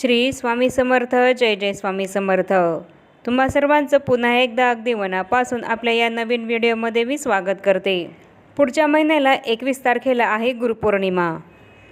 श्री स्वामी समर्थ जय जय स्वामी समर्थ. तुम्हा सर्वांचं पुन्हा एकदा अगदी मनापासून आपल्या या नवीन व्हिडिओमध्ये मी स्वागत करते. पुढच्या महिन्याला एकवीस तारखेला आहे गुरुपौर्णिमा.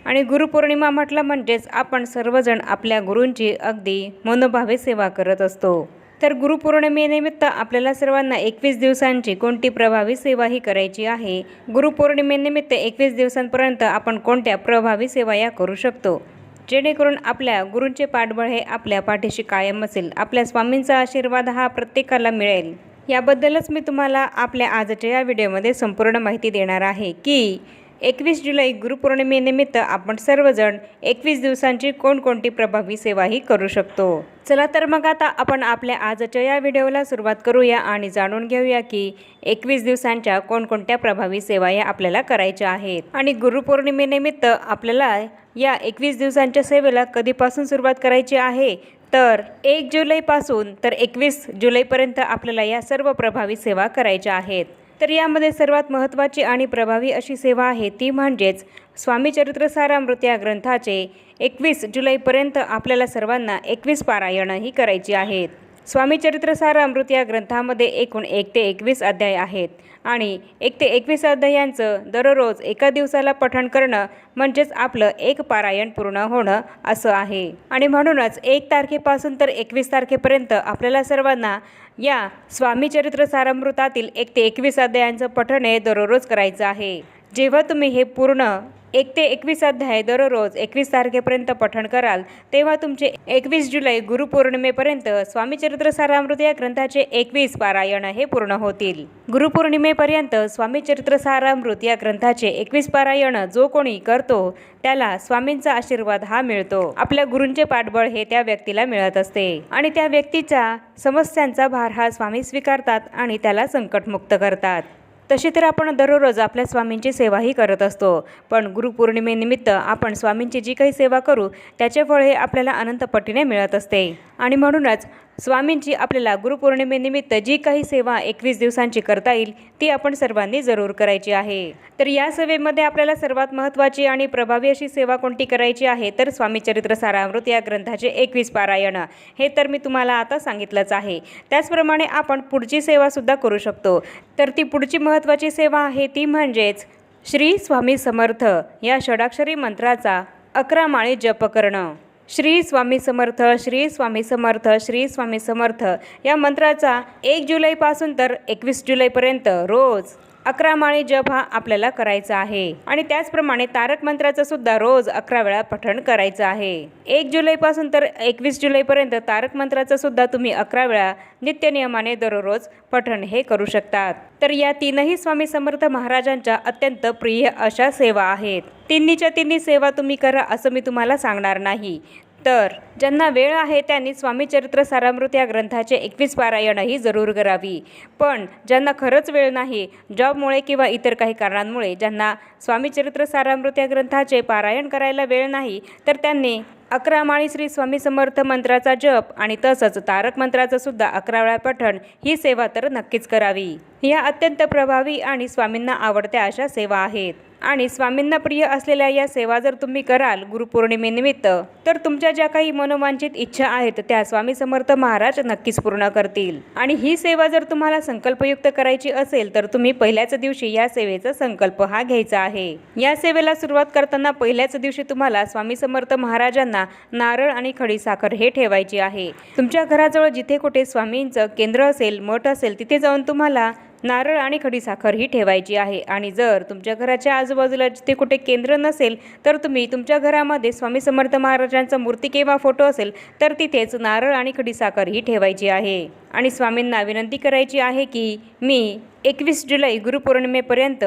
आणि गुरुपौर्णिमा म्हटलं म्हणजेच आपण सर्वजण आपल्या गुरूंची अगदी मनोभावे सेवा करत असतो. तर गुरुपौर्णिमेनिमित्त आपल्याला सर्वांना एकवीस दिवसांची कोणती प्रभावी सेवा ही करायची आहे? गुरुपौर्णिमेनिमित्त एकवीस दिवसांपर्यंत आपण कोणत्या प्रभावी सेवा या करू शकतो? जेणेकरून आपल्या गुरूंचे पाठबळ हे आपल्या पाठीशी कायम असेल. आपल्या स्वामींचा आशीर्वाद हा प्रत्येकाला मिळेल. याबद्दलच मी तुम्हाला आपल्या आजच्या या व्हिडिओमध्ये संपूर्ण माहिती देणार आहे की एकवीस जुलै गुरुपौर्णिमेनिमित्त आपण सर्वजण एकवीस दिवसांची कोणकोणती प्रभावी सेवाही करू शकतो. चला तर मग आता आपण आपल्या आजच्या या व्हिडिओला सुरुवात करूया आणि जाणून घेऊया की एकवीस दिवसांच्या कोणकोणत्या प्रभावी सेवा या आपल्याला करायच्या आहेत. आणि गुरुपौर्णिमेनिमित्त आपल्याला या एकवीस दिवसांच्या सेवेला कधीपासून सुरुवात करायची आहे? तर एक जुलैपासून तर एकवीस जुलैपर्यंत आपल्याला या सर्व प्रभावी सेवा करायच्या आहेत. तर यामध्ये सर्वात महत्त्वाची आणि प्रभावी अशी सेवा आहे ती म्हणजेच स्वामी चरित्रसारामृत या ग्रंथाचे एकवीस जुलैपर्यंत आपल्याला सर्वांना एकवीस पारायणंही करायची आहेत. स्वामी चरित्र सारामृत या ग्रंथामध्ये एकूण एक ते एकवीस अध्याय आहेत. आणि एक ते एकवीस अध्यायांचं दररोज एका दिवसाला पठण करणं म्हणजेच आपलं एक पारायण पूर्ण होणं असं आहे. आणि म्हणूनच एक तारखेपासून तर एकवीस तारखेपर्यंत आपल्याला सर्वांना या स्वामी चरित्र सारामृतातील एक ते एकवीस अध्यायांचं पठण हे दररोज करायचं आहे. जेव्हा तुम्ही हे पूर्ण एक ते एकवीस अध्याय दररोज एकवीस तारखेपर्यंत पठण कराल. तेव्हा तुमचे एकवीस जुलै गुरुपौर्णिमेपर्यंत स्वामी चरित्र सारामृत या ग्रंथाचे एकवीस पारायण हे पूर्ण होतील. गुरुपौर्णिमेपर्यंत स्वामी चरित्र सारामृत या ग्रंथाचे एकवीस पारायण जो कोणी करतो त्याला स्वामींचा आशीर्वाद हा मिळतो. आपल्या गुरूंचे पाठबळ हे त्या व्यक्तीला मिळत असते. आणि त्या व्यक्तीच्या समस्यांचा भार हा स्वामी स्वीकारतात आणि त्याला संकटमुक्त करतात. तशी तर आपण दररोज आपल्या स्वामींची सेवाही करत असतो. पण गुरुपौर्णिमेनिमित्त आपण स्वामींची जी काही सेवा करू त्याचे फळ हे आपल्याला अनंत पटीने मिळत असते. आणि म्हणूनच स्वामींची आपल्याला गुरुपौर्णिमेनिमित्त जी काही सेवा एकवीस दिवसांची करता येईल ती आपण सर्वांनी जरूर करायची आहे. तर या सेवेमध्ये आपल्याला सर्वात महत्त्वाची आणि प्रभावी अशी सेवा कोणती करायची आहे तर स्वामी चरित्र सारामृत या ग्रंथाचे एकवीस पारायण. हे तर मी तुम्हाला आता सांगितलंच आहे. त्याचप्रमाणे आपण पुढची सेवासुद्धा करू शकतो. तर ती पुढची महत्त्वाची सेवा आहे ती म्हणजेच श्री स्वामी समर्थ या षडाक्षरी मंत्राचा अकरा माळी जप करणं. श्री स्वामी समर्थ श्री स्वामी समर्थ श्री स्वामी समर्थ. या मंत्राचा एक जुलैपासून तर एकवीस जुलैपर्यंत रोज. अकरा माळी जप हा आपल्याला करायचा आहे. आणि त्याचप्रमाणे तारक मंत्राचं सुद्धा रोज अकरा वेळा पठण करायचं आहे. एक जुलैपासून तर एकवीस जुलैपर्यंत तारक मंत्राचं सुद्धा तुम्ही अकरा वेळा नित्यनियमाने दररोज पठण हे करू शकतात. तर या तीनही स्वामी समर्थ महाराजांच्या अत्यंत प्रिय अशा सेवा आहेत. तिन्हीच्या तिन्ही सेवा तुम्ही करा असं मी तुम्हाला सांगणार नाही. तर ज्यांना वेळ आहे त्यांनी स्वामी चरित्र सारामृत या ग्रंथाचे एकवीस पारायणही जरूर करावी. पण ज्यांना खरंच वेळ नाही जॉबमुळे किंवा इतर काही कारणांमुळे ज्यांना स्वामी चरित्र सारामृत या ग्रंथाचे पारायण करायला वेळ नाही तर त्यांनी अकरा माळी श्री स्वामी समर्थ मंत्राचा जप आणि तसंच तारक मंत्राचं सुद्धा अकरा वेळा पठण ही सेवा तर नक्कीच करावी. या अत्यंत प्रभावी आणि स्वामींना आवडत्या अशा सेवा आहेत. आणि स्वामींना प्रिय असलेल्या या सेवा जर तुम्ही कराल गुरुपौर्णिमेनिमित्त तर तुमच्या ज्या काही मनोवांचित इच्छा आहेत त्या स्वामी समर्थ महाराज नक्कीच पूर्ण करतील. आणि ही सेवा जर तुम्हाला संकल्पयुक्त करायची असेल तर तुम्ही पहिल्याच दिवशी या सेवेचा संकल्प हा घ्यायचा आहे. या सेवेला सुरुवात करताना पहिल्याच दिवशी तुम्हाला स्वामी समर्थ महाराजांना नारळ आणि खडीसाखर हे ठेवायची आहे. तुमच्या घराजवळ जिथे कुठे स्वामींचं केंद्र असेल मठ असेल तिथे जाऊन तुम्हाला नारळ आणि खडीसाखर ही ठेवायची आहे. आणि जर तुमच्या घराच्या आजूबाजूला जिथे कुठे केंद्र नसेल तर तुम्ही तुमच्या घरामध्ये स्वामी समर्थ महाराजांचा मूर्ती किंवा फोटो असेल तर तिथेच नारळ आणि खडीसाखर ही ठेवायची आहे. आणि स्वामींना विनंती करायची आहे की मी एकवीस जुलै गुरुपौर्णिमेपर्यंत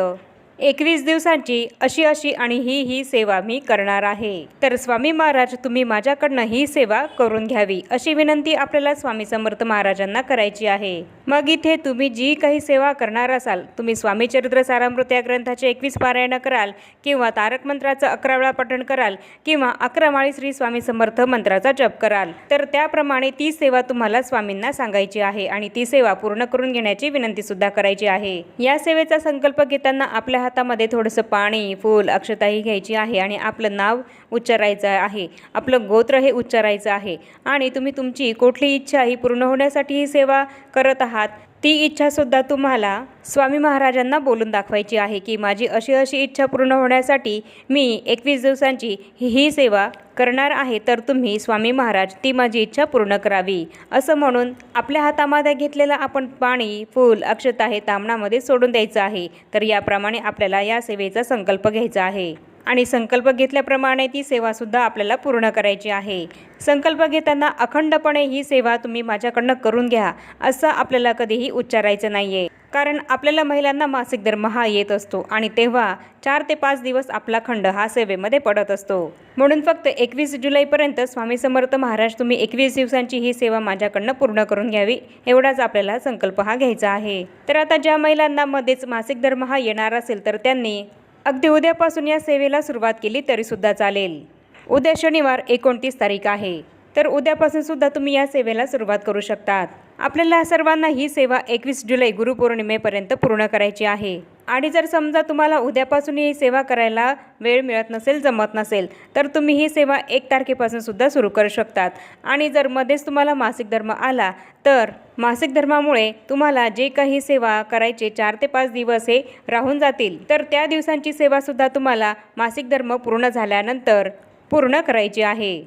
एकवीस दिवसांची अशी अशी आणि ही ही सेवा मी करणार आहे. तर स्वामी महाराज तुम्ही माझ्याकडनं ही सेवा करून घ्यावी अशी विनंती आपल्याला स्वामी समर्थ महाराजांना करायची आहे. मग इथे तुम्ही जी काही सेवा करणार असाल तुम्ही स्वामी चरित्र सारामृत या ग्रंथाचे एकवीस पारायण कराल किंवा तारक मंत्राचं अकरा वेळा पठण कराल किंवा अकरा माळी श्री स्वामी समर्थ मंत्राचा जप कराल तर त्याप्रमाणे ती सेवा तुम्हाला स्वामींना सांगायची आहे आणि ती सेवा पूर्ण करून घेण्याची विनंती सुद्धा करायची आहे. या सेवेचा संकल्प घेताना आपल्या हातामध्ये थोडंसं पाणी फूल अक्षताही घ्यायची आहे आणि आपलं नाव उच्चारायचं आहे. आपलं गोत्र हे उच्चारायचं आहे. आणि तुम्ही तुमची कुठली इच्छा ही पूर्ण होण्यासाठी ही सेवा करत आहात? ती इच्छासुद्धा तुम्हाला स्वामी महाराजांना बोलून दाखवायची आहे की माझी अशी अशी इच्छा पूर्ण होण्यासाठी मी एकवीस दिवसांची ही सेवा करणार आहे तर तुम्ही स्वामी महाराज ती माझी इच्छा पूर्ण करावी. असं म्हणून आपल्या हातामध्ये घेतलेलं आपण पाणी फूल अक्षता हे तामणामध्ये सोडून द्यायचं आहे. तर याप्रमाणे आपल्याला या सेवेचा संकल्प घ्यायचा आहे. आणि संकल्प घेतल्याप्रमाणे ती सेवासुद्धा आपल्याला पूर्ण करायची आहे. संकल्प घेताना अखंडपणे ही सेवा तुम्ही माझ्याकडनं करून घ्या असं आपल्याला कधीही उच्चारायचं नाही आहे कारण आपल्याला महिलांना मासिक धर्म हा येत असतो आणि तेव्हा चार ते पाच दिवस आपला खंड हा सेवेमध्ये पडत असतो. म्हणून फक्त एकवीस जुलैपर्यंत स्वामी समर्थ महाराज तुम्ही एकवीस दिवसांची ही सेवा माझ्याकडनं पूर्ण करून घ्यावी एवढाच आपल्याला संकल्प हा घ्यायचा आहे. तर आता ज्या महिलांना मध्येच मासिक धर्म हा येणार असेल तर त्यांनी अगदी उद्यापासून या सेवेला सुरुवात केली तरीसुद्धा चालेल. उद्या शनिवार एकोणतीस तारीख आहे. तर उद्यापासून सुद्धा तुम्ही या सेवेला सुरुवात करू शकतात. आपल्याला सर्वांना ही सेवा एकवीस जुलै गुरुपौर्णिमेपर्यंत पूर्ण करायची आहे. आणि जर समजा तुम्हाला उद्यापासून ही सेवा करायला वेळ मिळत नसेल जमत नसेल तर तुम्ही ही सेवा एक तारखेपासून सुद्धा सुरू करू शकतात. आणि जर मध्येच तुम्हाला मासिक धर्म आला तर मासिक धर्मामुळे तुम्हाला जे काही सेवा करायचे चार ते पाच दिवस हे राहून जातील. तर त्या दिवसांची सेवासुद्धा तुम्हाला मासिक धर्म पूर्ण झाल्यानंतर पूर्ण करायची आहे.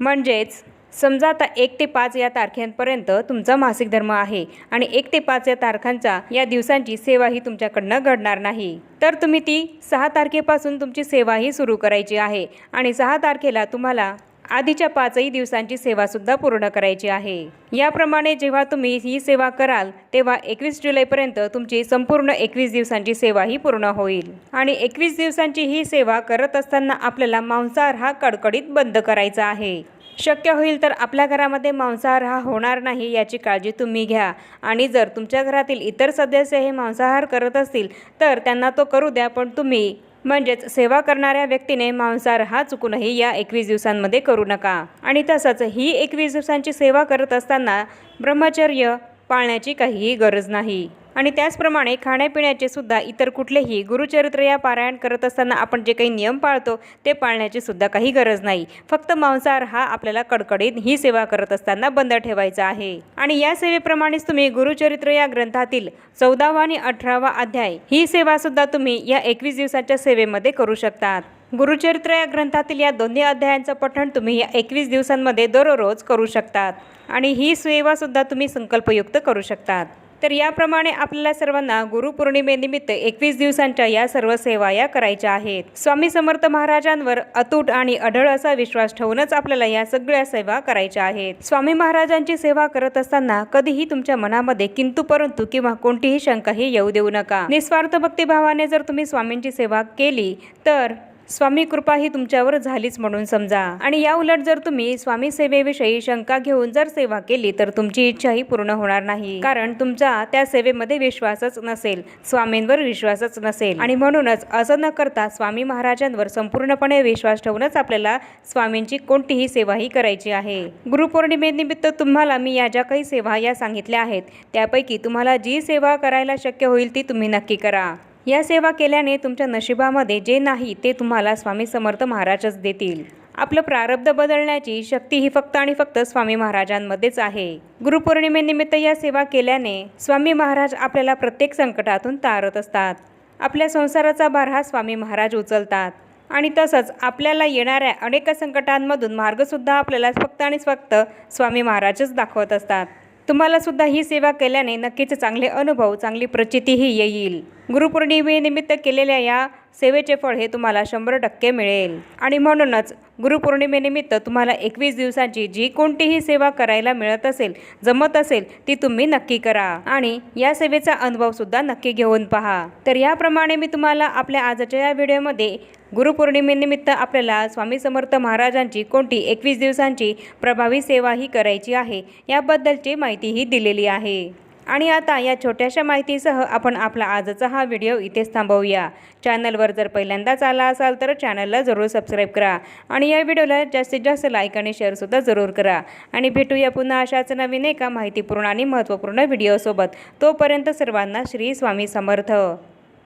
म्हणजेच समजा आता एक ते पाच या तारखेपर्यंत तुमचा मासिक धर्म आहे आणि एक ते पाच या तारखांचा या दिवसांची सेवा ही तुमच्याकडनं घडणार नाही. तर तुम्ही ती सहा तारखेपासून तुमची सेवा ही सुरू करायची आहे आणि सहा तारखेला तुम्हाला आधीच्या पाचही दिवसांची सेवासुद्धा पूर्ण करायची आहे. याप्रमाणे जेव्हा तुम्ही ही सेवा कराल तेव्हा एकवीस जुलैपर्यंत तुमची संपूर्ण एकवीस दिवसांची सेवा ही पूर्ण होईल. आणि एकवीस दिवसांची ही सेवा करत असताना आपल्याला मांसाहार हा कडकडीत बंद करायचा आहे. शक्य होईल तर आपल्या घरामध्ये मांसाहार हा होणार नाही याची काळजी तुम्ही घ्या. आणि जर तुमच्या घरातील इतर सदस्य हे मांसाहार करत असतील तर त्यांना तो करू द्या पण तुम्ही. म्हणजेच सेवा करणाऱ्या व्यक्तीने मांसाहार हा चुकूनही या एकवीस दिवसांमध्ये करू नका. आणि तसंच ही एकवीस दिवसांची सेवा करत असताना ब्रह्मचर्य पाळण्याची काहीही गरज नाही. आणि त्याचप्रमाणे खाण्यापिण्याचे सुद्धा इतर कुठलेही गुरुचरित्र या पारायण करत असताना आपण जे काही नियम पाळतो ते पाळण्याची सुद्धा काही गरज नाही. फक्त मांसाहार हा आपल्याला कडकडीत ही सेवा करत असताना बंद ठेवायचा आहे. आणि या सेवेप्रमाणेच तुम्ही गुरुचरित्र या ग्रंथातील चौदावा आणि अठरावा अध्याय ही सेवा सुद्धा तुम्ही या एकवीस दिवसाच्या सेवेमध्ये करू शकतात. गुरुचरित्र या ग्रंथातील या दोन्ही अध्यायांचं पठण तुम्ही या एकवीस दिवसांमध्ये दररोज करू शकतात. आणि ही सेवासुद्धा तुम्ही संकल्पयुक्त करू शकतात. तर याप्रमाणे आपल्याला सर्वांना गुरुपौर्णिमेनिमित्त एकवीस दिवसांच्या या सर्व सेवा या करायच्या आहेत. स्वामी समर्थ महाराजांवर अतूट आणि अढळ असा विश्वास ठेवूनच आपल्याला या सगळ्या सेवा करायच्या आहेत. स्वामी महाराजांची सेवा करत असताना कधीही तुमच्या मनामध्ये किंतु परंतु किंवा कोणतीही शंकाही येऊ देऊ नका. निस्वार्थ भक्तिभावाने जर तुम्ही स्वामींची सेवा केली तर स्वामी कृपा ही तुमच्यावर झालीच म्हणून समजा. आणि या उलट जर तुम्ही स्वामी सेवेविषयी शंका घेऊन जर सेवा केली तर तुमची इच्छाही पूर्ण होणार नाही. कारण तुमचा त्या सेवेमध्ये विश्वासच नसेल स्वामींवर विश्वासच नसेल. आणि म्हणूनच असं न करता स्वामी महाराजांवर संपूर्णपणे विश्वास ठेवूनच आपल्याला स्वामींची कोणतीही सेवाही करायची आहे. गुरुपौर्णिमेनिमित्त तुम्हाला मी या ज्या काही सेवा या सांगितल्या आहेत त्यापैकी तुम्हाला जी सेवा करायला शक्य होईल ती तुम्ही नक्की करा. या सेवा केल्याने तुमच्या नशिबामध्ये जे नाही ते तुम्हाला स्वामी समर्थ महाराजच देतील. आपलं प्रारब्ध बदलण्याची शक्ती ही फक्त आणि फक्त स्वामी महाराजांमध्येच आहे. गुरुपौर्णिमेनिमित्त या सेवा केल्याने स्वामी महाराज आपल्याला प्रत्येक संकटातून तारत असतात. आपल्या संसाराचा भार हा स्वामी महाराज उचलतात. आणि तसंच आपल्याला येणाऱ्या अनेक संकटांमधून मार्गसुद्धा आपल्याला फक्त आणि फक्त स्वामी महाराजच दाखवत असतात. तुम्हालासुद्धा ही सेवा केल्याने नक्कीच चांगले अनुभव चांगली प्रचितीही येईल. गुरुपौर्णिमेनिमित्त केलेल्या या सेवेचे फळ हे तुम्हाला शंभर टक्के मिळेल. आणि म्हणूनच गुरुपौर्णिमेनिमित्त तुम्हाला एकवीस दिवसांची जी कोणतीही सेवा करायला मिळत असेल जमत असेल ती तुम्ही नक्की करा. आणि या सेवेचा अनुभवसुद्धा नक्की घेऊन पहा. तर याप्रमाणे मी तुम्हाला आपल्या आजच्या या व्हिडिओमध्ये गुरुपौर्णिमेनिमित्त आपल्याला स्वामी समर्थ महाराजांची कोणती एकवीस दिवसांची प्रभावी सेवाही करायची आहे याबद्दलची माहितीही दिलेली आहे. आणि आता या छोट्याशा माहितीसह आपण आपला आजचा हा व्हिडिओ इथेच थांबवूया. चॅनलवर जर पहिल्यांदाच आला असाल तर चॅनलला जरूर सबस्क्राईब करा आणि या व्हिडिओला जास्तीत जास्त लाईक आणि शेअरसुद्धा जरूर करा. आणि भेटूया पुन्हा अशाच नवीन एका माहितीपूर्ण आणि महत्त्वपूर्ण व्हिडिओसोबत. तोपर्यंत सर्वांना श्री स्वामी समर्थ.